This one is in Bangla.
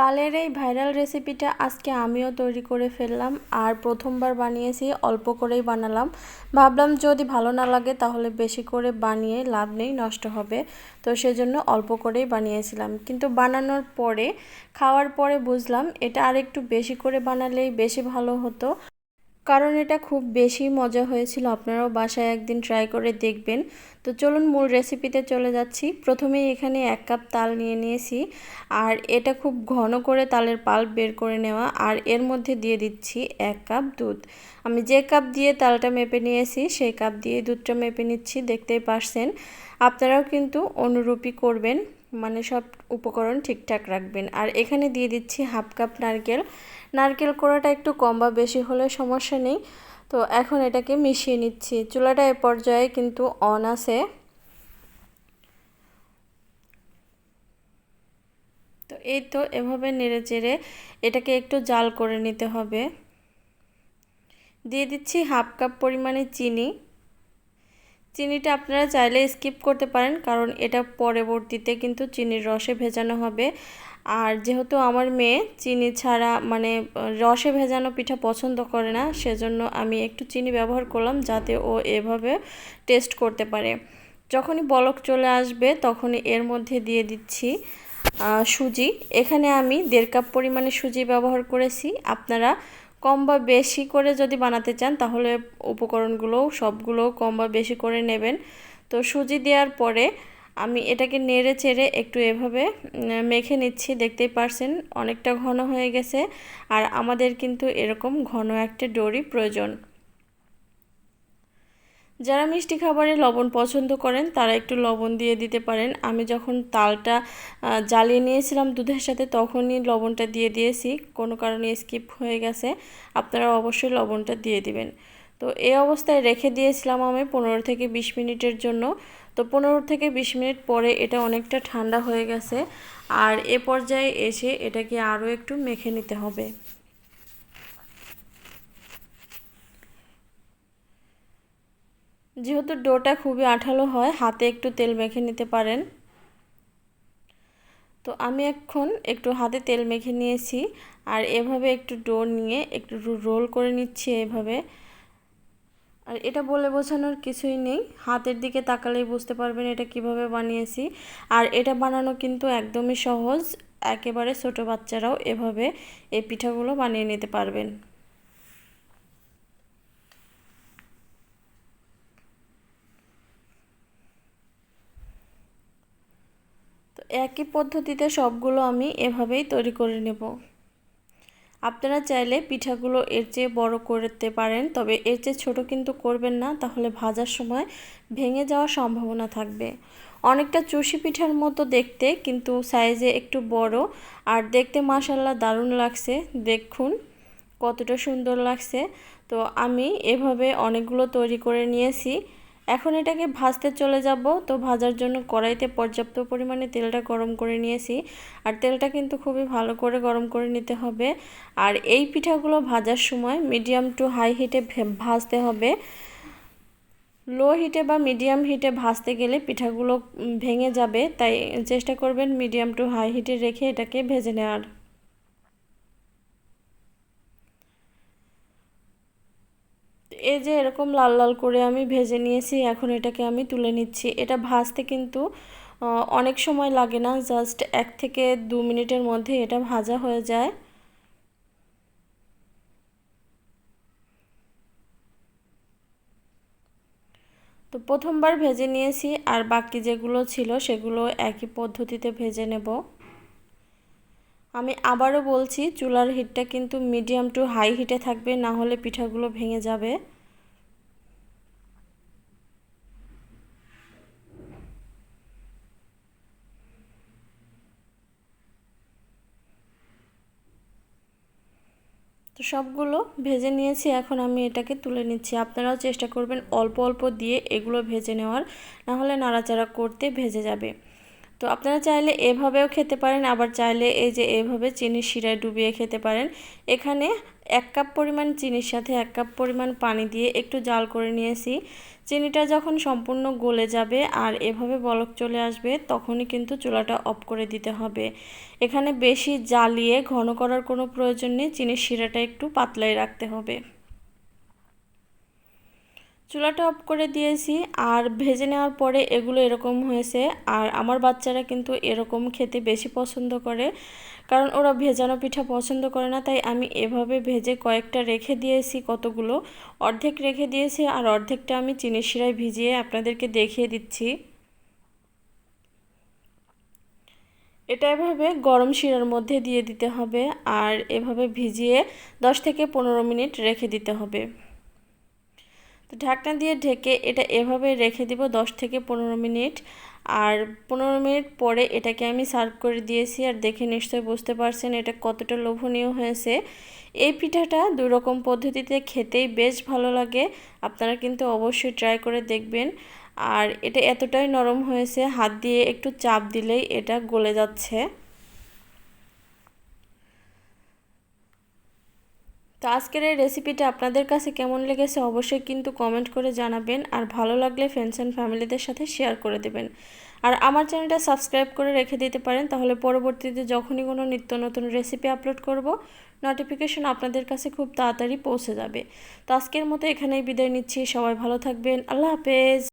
তালের এই ভাইরাল রেসিপিটা আজকে আমিও তৈরি করে ফেললাম আর প্রথমবার বানিয়েছি, অল্প করেই বানালাম। ভাবলাম যদি ভালো না লাগে তাহলে বেশি করে বানিয়ে লাভ নেই, নষ্ট হবে। তো সেজন্য অল্প করেই বানিয়েছিলাম। কিন্তু বানানোর পরে, খাওয়ার পরে বুঝলাম এটা আর একটু বেশি করে বানালেই বেশি ভালো হতো। কারণ এটা খুব বেশি মজা হয়েছিল। আপনারাও বাসায় একদিন ট্রাই করে দেখবেন। তো চলুন মূল রেসিপিতে চলে যাচ্ছি। প্রথমেই এখানে এক কাপ তাল নিয়ে নিয়েছি। আর এটা খুব ঘন করে তালের পাল্প বের করে নেওয়া। আর এর মধ্যে দিয়ে দিচ্ছি এক কাপ দুধ। আমি যে কাপ দিয়ে তালটা মেপে নিয়েছি, সেই কাপ দিয়ে দুধটা মেপে নিচ্ছি, দেখতেই পারছেন। আপনারাও কিন্তু অনুরূপী করবেন। মানে সব উপকরণ ঠিকঠাক রাখবেন। আর এখানে দিয়ে দিচ্ছি হাফ কাপ নারকেল। নারকেল কোড়াটা একটু কম বা বেশি হলে সমস্যা নেই। তো এখন এটাকে মিশিয়ে নিচ্ছি। চুলাটা এ পর্যায়ে কিন্তু অন আছে। তো এই তো এভাবে নেড়ে চেড়ে এটাকে একটু জাল করে নিতে হবে। দিয়ে দিচ্ছি হাফ কাপ পরিমাণে চিনি। চিনিটা আপনারা চাইলে স্কিপ করতে পারেন, কারণ এটা পরবর্তীতে কিন্তু চিনির রসে ভেজানো হবে। আর যেহেতু আমার মেয়ে চিনি ছাড়া মানে রসে ভেজানো পিঠা পছন্দ করে না, সেজন্য আমি একটু চিনি ব্যবহার করলাম যাতে ও এভাবে টেস্ট করতে পারে। যখনই বলক চলে আসবে তখনই এর মধ্যে দিয়ে দিচ্ছি সুজি। এখানে আমি দেড় কাপ পরিমাণে সুজি ব্যবহার করেছি। আপনারা কম বা বেশি করে যদি বানাতে চান, তাহলে উপকরণগুলো সবগুলো কম বা বেশি করে নেবেন। তো সুজি দেওয়ার পরে আমি এটাকে নেড়ে চেড়ে একটু এভাবে মেখে নিচ্ছি, দেখতেই পারছেন অনেকটা ঘন হয়ে গেছে। আর আমাদের কিন্তু এরকম ঘন একটা ডোরি প্রয়োজন। যারা মিষ্টি খাবারে লবণ পছন্দ করেন, তারা একটু লবণ দিয়ে দিতে পারেন। আমি যখন তালটা জ্বালিয়ে নিয়েছিলাম দুধের সাথে, তখনই লবণটা দিয়ে দিয়েছি। কোনো কারণে স্কিপ হয়ে গেছে। আপনারা অবশ্যই লবণটা দিয়ে দিবেন। তো এই অবস্থায় রেখে দিয়েছিলাম আমি পনেরো থেকে বিশ মিনিটের জন্য। তো পনেরো থেকে বিশ মিনিট পরে এটা অনেকটা ঠান্ডা হয়ে গেছে। আর এ পর্যায়ে এসে এটাকে আরও একটু মেখে নিতে হবে। যেহেতু ডোটা খুবই আঠালো হয়, হাতে একটু তেল মেখে নিতে পারেন। তো আমি এখন একটু হাতে তেল মেখে নিয়েছি, আর এভাবে একটু ডো নিয়ে একটু রোল করে নিচ্ছি এভাবে। আর এটা বলে বোঝানোর কিছুই নেই, হাতের দিকে তাকালেই বুঝতে পারবেন এটা কীভাবে বানিয়েছি। আর এটা বানানো কিন্তু একদমই সহজ, একেবারে ছোট বাচ্চারাও এভাবে এই পিঠাগুলো বানিয়ে নিতে পারবেন। একই পদ্ধতিতে সবগুলো আমি এভাবেই তৈরি করে নেব। আপনারা চাইলে পিঠাগুলো এর চেয়ে বড় করতে পারেন, তবে এর চেয়ে ছোটো কিন্তু করবেন না, তাহলে ভাজার সময় ভেঙে যাওয়ার সম্ভাবনা থাকবে। অনেকটা চুষি পিঠার মতো দেখতে, কিন্তু সাইজে একটু বড়, আর দেখতে মাসাল্লা দারুণ লাগছে। দেখুন, কতটা সুন্দর লাগছে। তো আমি এভাবে অনেকগুলো তৈরি করে নিয়েছি। এখন এটাকে ভাজতে চলে যাব। তো ভাজার জন্য কড়াইতে পর্যাপ্ত পরিমাণে তেলটা গরম করে নিয়েছি। আর তেলটা কিন্তু খুবই ভালো করে গরম করে নিতে হবে। আর এই পিঠাগুলো ভাজার সময় মিডিয়াম টু হাই হিটে ভাজতে হবে। লো হিটে বা মিডিয়াম হিটে ভাজতে গেলে পিঠাগুলো ভেঙে যাবে। তাই চেষ্টা করবেন মিডিয়াম টু হাই হিটে রেখে এটাকে ভেজে নেওয়ার। এই যে এরকম লাল লাল করে আমি ভেজে নিয়েছি, এখন এটাকে আমি তুলে নিচ্ছি। এটা ভাজতে কিন্তু অনেক সময় লাগে না, জাস্ট এক থেকে দু মিনিটের মধ্যে এটা ভাজা হয়ে যায়। তো প্রথমবার ভেজে নিয়েছি, আর বাকি যেগুলো ছিল সেগুলো একই পদ্ধতিতে ভেজে নেব। আমি আবারও বলছি, চুলার হিটটা কিন্তু মিডিয়াম টু হাই হিটে থাকবে, না হলে পিঠাগুলো ভেঙে যাবে। তো সবগুলো ভেজে নিয়েছি, এখন আমি এটাকে তুলে নিচ্ছি। আপনারাও চেষ্টা করবেন অল্প অল্প দিয়ে এগুলো ভেজে নেওয়ার নাহলে নাড়াচাড়া করতে ভেজে যাবে। তো আপনারা চাইলে এভাবেও খেতে পারেন, আবার চাইলে এই যে এভাবে চিনির শিরায় ডুবিয়ে খেতে পারেন। এখানে এক কাপ পরিমাণ চিনির সাথে এক কাপ পরিমাণ পানি দিয়ে একটু জাল করে নিয়েছি। চিনিটা যখন সম্পূর্ণ গলে যাবে আর এভাবে বলক চলে আসবে, তখনই কিন্তু চুলাটা অফ করে দিতে হবে। এখানে বেশি জ্বালিয়ে ঘন করার কোনো প্রয়োজন নেই, চিনির শিরাটা একটু পাতলাই রাখতে হবে। চুলাটা অফ করে দিয়েছি আর ভেজে নেওয়ার পরে এগুলো এরকম হয়েছে। আর আমার বাচ্চারা কিন্তু এরকম খেতে বেশি পছন্দ করে, কারণ ওরা ভেজানো পিঠা পছন্দ করে না, তাই আমি এভাবে ভেজে কয়েকটা রেখে দিয়েছি কতগুলো। অর্ধেক রেখে দিয়েছি আর অর্ধেকটা আমি চিনির শিরায় ভিজিয়ে আপনাদেরকে দেখিয়ে দিচ্ছি। এটা এভাবে গরম শিরার মধ্যে দিয়ে দিতে হবে আর এভাবে ভিজিয়ে 10 থেকে পনেরো মিনিট রেখে দিতে হবে। তো ঢাকনা দিয়ে ঢেকে এটা এভাবে রেখে দিব 10 থেকে পনেরো মিনিট। আর পনেরো মিনিট পরে এটাকে আমি সার্ভ করে দিয়েছি আর দেখে নিশ্চয়ই বুঝতে পারছেন এটা কতটা লোভনীয় হয়েছে। এই পিঠাটা দুই রকম পদ্ধতিতে খেতেই বেশ ভালো লাগে, আপনারা কিন্তু অবশ্যই ট্রাই করে দেখবেন। আর এটা এতটাই নরম হয়েছে, হাত দিয়ে একটু চাপ দিলেই এটা গলে যাচ্ছে। তো আজকের এই রেসিপিটা আপনাদের কাছে কেমন লেগেছে অবশ্যই কিন্তু কমেন্ট করে জানাবেন আর ভালো লাগলে ফ্রেন্ডস অ্যান্ড ফ্যামিলিদের সাথে শেয়ার করে দেবেন। আর আমার চ্যানেলটা সাবস্ক্রাইব করে রেখে দিতে পারেন, তাহলে পরবর্তীতে যখনই কোনো নিত্য নতুন রেসিপি আপলোড করব নোটিফিকেশন আপনাদের কাছে খুব তাড়াতাড়ি পৌঁছে যাবে। তো আজকের মতো এখানেই বিদায় নিচ্ছি, সবাই ভালো থাকবেন, আল্লাহ হাফেজ।